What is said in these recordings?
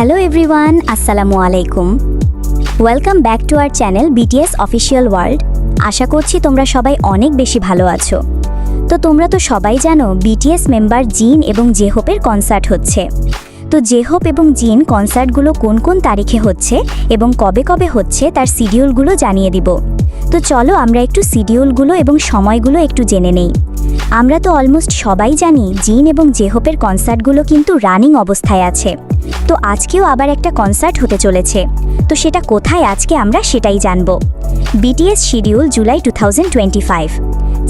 Hello everyone আসসালামু আলাইকুম welcome back to our channel BTS official world আশা করছি তোমরা সবাই অনেক বেশি ভালো আছো। তো তোমরা তো সবাই জানো বিটিএস মেম্বার জিন এবং জেহোপের কনসার্ট হচ্ছে। তো জেহোপ এবং জিন কনসার্টগুলো কোন কোন তারিখে হচ্ছে এবং কবে কবে হচ্ছে তার শিডিউলগুলো জানিয়ে দিব। তো চলো আমরা একটু শিডিউলগুলো এবং সময়গুলো একটু জেনে নেই। আমরা তো অলমোস্ট সবাই জানি জিন এবং জেহোপের কনসার্টগুলো কিন্তু রানিং অবস্থায় আছে। তো আজকেও আবার একটা কনসার্ট হতে চলেছে। তো সেটা কোথায় আজকে আমরা সেটাই জানব। BTS schedule July two thousand twenty five.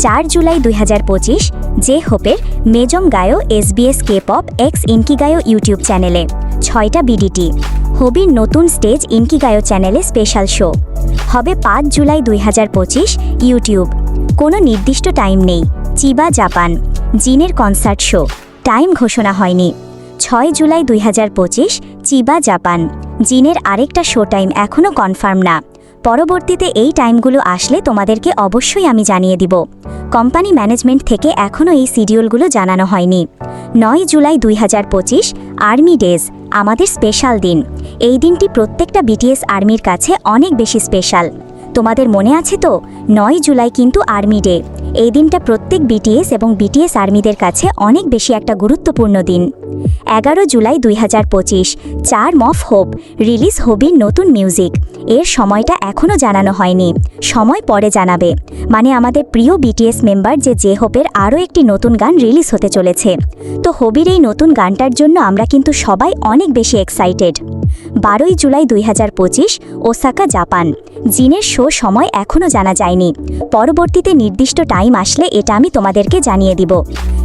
চার জুলাই দুই হাজার পঁচিশ, জে হোপের মেজম গায়ো SBS K pop X Inkigayo YouTube চ্যানেলে। ছয়টা বিডিটি হবির নতুন স্টেজ ইনকি গায়ো চ্যানেলে স্পেশাল শো। হবে পাঁচ জুলাই দুই হাজার পঁচিশ ইউটিউব কোনো নির্দিষ্ট টাইম নেই। Chiba Japan. জিনের কনসার্ট শো। টাইম ঘোষণা হয়নি। ছয় জুলাই দুই হাজার পঁচিশ, চিবা, জাপান। জিনের আরেকটা শো টাইম এখনও কনফার্ম না। পরবর্তীতে এই টাইমগুলো আসলে তোমাদেরকে অবশ্যই আমি জানিয়ে দিব। কোম্পানি ম্যানেজমেন্ট থেকে এখনও এই শিডিউলগুলো জানানো হয়নি। নয় জুলাই দুই হাজার পঁচিশ, আর্মি ডেজ, আমাদের স্পেশাল দিন। এই দিনটি প্রত্যেকটা বিটিএস আর্মির কাছে অনেক বেশি স্পেশাল। তোমাদের মনে আছে তো? নয় জুলাই কিন্তু আর্মি ডে। এই দিনটা প্রত্যেক বিটিএস এবং বিটিএস আর্মিদের কাছে অনেক বেশি একটা গুরুত্বপূর্ণ দিন। এগারো জুলাই দুই হাজার পঁচিশ, চার মফ হোপ, রিলিজ হবির নতুন মিউজিক। এর সময়টা এখনও জানানো হয়নি, সময় পরে জানাবে। মানে আমাদের প্রিয় বিটিএস মেম্বার যে জে হোপের আরও একটি নতুন গান রিলিজ হতে চলেছে। তো হবির এই নতুন গানটার জন্য আমরা কিন্তু সবাই অনেক বেশি এক্সাইটেড বারোই জুলাই দুই হাজার পঁচিশ, ওসাকা, জাপান। জিনের শো সময় এখনও জানা যায়নি। পরবর্তীতে নির্দিষ্ট টাইম আসলে এটা আমি তোমাদেরকে জানিয়ে দিব।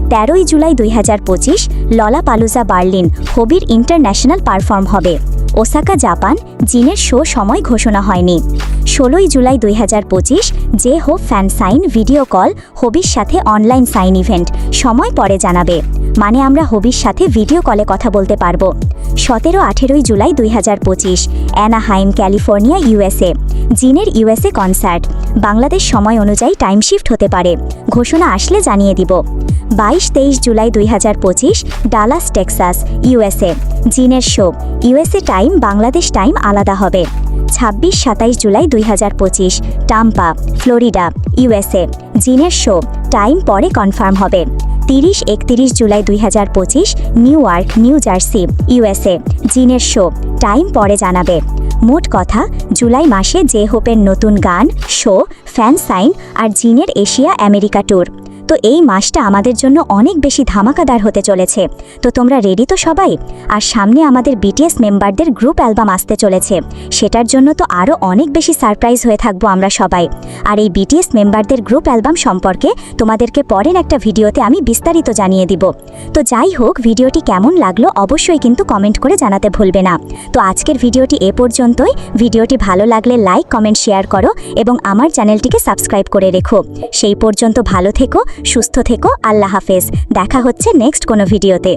তেরোই জুলাই দুই হাজার পঁচিশ ললা পালুজা বার্লিন, হবির ইন্টারন্যাশনাল পারফর্ম হবে। ওসাকা, জাপান, জিনের শো সময় ঘোষণা হয়নি। ষোলোই জুলাই দুই হাজার পঁচিশ J Hope fan sign video call হবির সাথে অনলাইন সাইন ইভেন্ট। সময় পরে জানাবে। মানে আমরা হবির সাথে ভিডিও কলে কথা বলতে পারব। সতেরো আঠেরোই জুলাই দুই হাজার পঁচিশ, অ্যানাহাইম, ক্যালিফোর্নিয়া ইউএসএ জিনের ইউএসএ কনসার্ট। বাংলাদেশ সময় অনুযায়ী টাইম শিফট হতে পারে। ঘোষণা আসলে জানিয়ে দিব। বাইশ তেইশ জুলাই দুই হাজার পঁচিশ, ডালাস, টেক্সাস ইউএসএ জিনের show. USA time, Bangladesh time আলাদা হবে। ছাব্বিশ, সাতাইশ জুলাই দুই হাজার পঁচিশ, টাম্পা, ফ্লোরিডা, ইউএসএ। জিনের শো, টাইম পরে কনফার্ম হবে। তিরিশ, একত্রিশ জুলাই দুই হাজার পঁচিশ, New York, New Jersey, USA. জিনের শো, টাইম পরে জানাবে। মোট কথা, জুলাই মাসে জে হোপের নতুন গান, শো, ফ্যান সাইন আর জিনের এশিয়া আমেরিকা ট্যুর। তো এই মাসটা আমাদের জন্য অনেক বেশি ধামাকাদার হতে চলেছে। তো তোমরা রেডি তো সবাই? আর সামনে আমাদের বিটিএস মেম্বারদের গ্রুপ অ্যালবাম আসতে চলেছে। সেটার জন্য তো আরও অনেক বেশি সারপ্রাইজ হয়ে থাকব আমরা সবাই। আর এই বিটিএস মেম্বারদের গ্রুপ অ্যালবাম সম্পর্কে তোমাদেরকে পরের একটা ভিডিওতে আমি বিস্তারিত জানিয়ে দিব। তো যাই হোক, ভিডিওটি কেমন লাগল অবশ্যই কিন্তু কমেন্ট করে জানাতে ভুলবে না। তো আজকের ভিডিওটি এ পর্যন্তই। ভিডিওটি ভালো লাগলে লাইক কমেন্ট শেয়ার করো এবং আমার চ্যানেলটিকে সাবস্ক্রাইব করে রেখো। সেই পর্যন্ত ভালো থেকো সুস্থ থেকো আল্লাহ হাফেজ। দেখা হচ্ছে নেক্সট কোনো ভিডিওতে